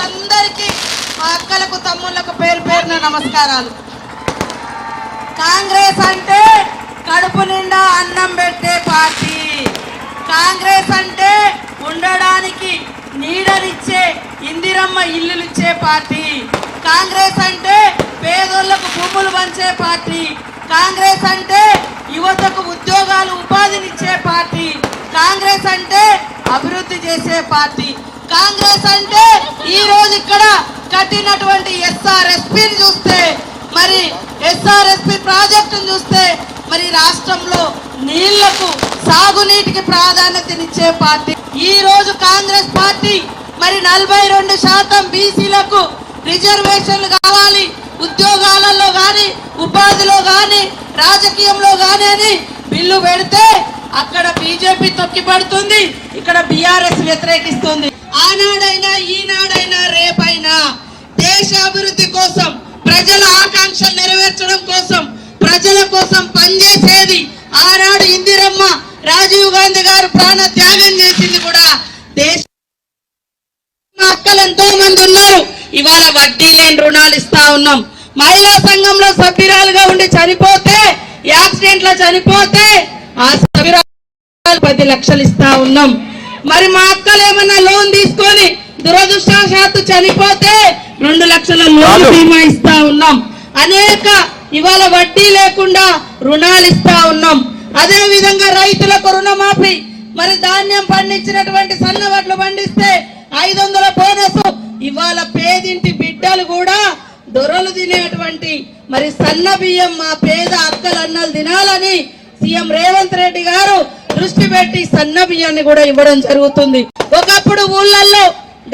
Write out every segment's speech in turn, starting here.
వాళ్ళందరికీ మా అక్కలకు తమ్ముళ్ళకు పేరు పేరున నమస్కారాలు. కాంగ్రెస్ అంటే కడుపు నిండా అన్నం పెట్టే పార్టీ. కాంగ్రెస్ అంటే ఉండడానికి నీడనిచ్చే ఇందిరమ్మ ఇల్లులిచ్చే పార్టీ. కాంగ్రెస్ అంటే పేదోళ్ళకు భూములు పంచే పార్టీ. కాంగ్రెస్ అంటే యువతకు ఉద్యోగాలు ఉపాధినిచ్చే పార్టీ. కాంగ్రెస్ అంటే అభివృద్ధి చేసే పార్టీ. కాంగ్రెస్ అంటే ఈ రోజు ఇక్కడ కట్టినటువంటి ఎస్ఆర్ఎస్పిని చూస్తే మరి ఎస్ఆర్ఎస్పి ప్రాజెక్టును చూస్తే మరి రాష్ట్రంలో నీళ్ళకు సాగునీటికి ప్రాధాన్యతనిచ్చే పార్టీ. ఈ రోజు కాంగ్రెస్ పార్టీ మరి నలభై రెండు శాతం బీసీలకు రిజర్వేషన్లు కావాలి. ఉద్యోగాలలో గాని ఉపాధిలో గాని రాజకీయంలో గాని అని బిల్లు పెడితే అక్కడ బీజేపీ తొక్కిపడుతుంది. ఇక్కడ బీఆర్ఎస్ వ్యతిరేకిస్తుంది. ఆనాడైనా ఈనాడైనా రేపైనా దేశ అభివృద్ధి కోసం ప్రజల ఆకాంక్షలు నెరవేర్చడం కోసం ప్రజల కోసం పనిచేసేది ఆనాడు ఇందిరమ్మ రాజీవ్ గాంధీ గారు ప్రాణ త్యాగం చేసింది కూడా దేశ అక్కలు ఎంతో మంది ఉన్నారు. ఇవాళ వడ్డీ లేని రుణాలు ఇస్తా ఉన్నాం. మహిళా సంఘంలో సభ్యురాలుగా ఉండి చనిపోతే యాక్సిడెంట్లో చనిపోతే ఆ సభ్యురాలు పది లక్షలు ఇస్తా ఉన్నాం. మరి మా అక్కలు ఏమన్నా లోన్ తీసుకొని దురదృష్టవశాత్తు చనిపోతే రెండు లక్షల లోన్ బీమా ఇస్తా ఉన్నాం. అనేక ఇవాళ వడ్డీ లేకుండా రుణాలు ఇస్తా ఉన్నాం. అదే విధంగా రైతులకు రుణమాఫీ. మరి ధాన్యం పండించినటువంటి సన్న వడ్లు పండిస్తే ఐదు వందల బోనస్. ఇవాళ పేదింటి బిడ్డలు కూడా దొరలు తినేటువంటి మరి సన్న బియ్యం మా పేద అక్కలు అన్నలు తినాలని సీఎం రేవంత్ రెడ్డి గారు దృష్టి పెట్టి సన్న బియ్యాన్ని కూడా ఇవ్వడం జరుగుతుంది. ఒకప్పుడు ఊళ్ళల్లో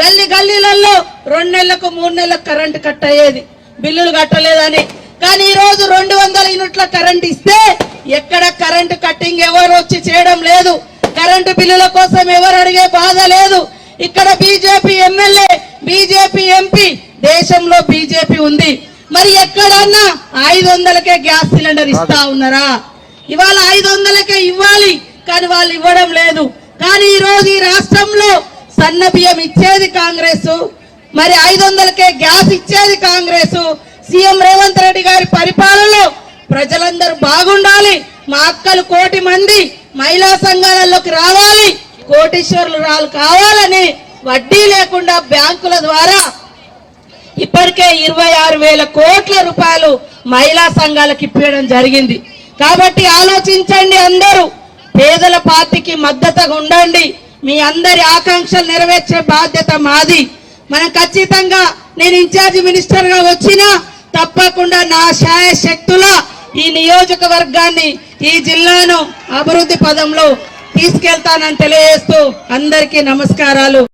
గల్లీ గల్లీలలో రెండు నెలలకు మూడు నెలలకు కరెంటు కట్ అయ్యేది. బిల్లులు కట్టలేదని. కానీ ఈ రోజు రెండు వందల యూనిట్ల కరెంట్ ఇస్తే ఎక్కడ కరెంటు కట్టింగ్ ఎవరు వచ్చి చేయడం లేదు. కరెంటు బిల్లుల కోసం ఎవరు అడిగే బాధ లేదు. ఇక్కడ బీజేపీ ఎమ్మెల్యే బీజేపీ ఎంపీ దేశంలో బీజేపీ ఉంది. మరి ఎక్కడన్నా ఐదు వందలకే గ్యాస్ సిలిండర్ ఇస్తా ఉన్నారా? ఇవాళ ఐదు వందలకే ఇవ్వాలి. కానీ వాళ్ళు ఇవ్వడం లేదు. కానీ ఈ రోజు ఈ రాష్ట్రంలో సన్న బియ్యం ఇచ్చేది కాంగ్రెస్. మరి ఐదు వందలకే గ్యాస్ ఇచ్చేది కాంగ్రెస్. సీఎం రేవంత్ రెడ్డి గారి పరిపాలనలో ప్రజలందరూ బాగుండాలి. మా అక్కలు కోటి మంది మహిళా సంఘాలలోకి రావాలి. కోటీశ్వరులు రాలు కావాలని వడ్డీ లేకుండా బ్యాంకుల ద్వారా ఇప్పటికే ఇరవై ఆరు వేల కోట్ల రూపాయలు మహిళా సంఘాలకు ఇప్పించడం జరిగింది. కాబట్టి ఆలోచించండి అందరూ. పార్టీకి మద్దతుగా ఉండండి. మీ అందరి ఆకాంక్షలు నెరవేర్చే బాధ్యత మాది. మనం ఖచ్చితంగా నేను ఇన్ఛార్జి మినిస్టర్గా వచ్చినా తప్పకుండా నా శాయ శక్తుల ఈ నియోజకవర్గాన్ని ఈ జిల్లాను అభివృద్ధి పదంలో తీసుకెళ్తానని తెలియజేస్తూ అందరికీ నమస్కారాలు.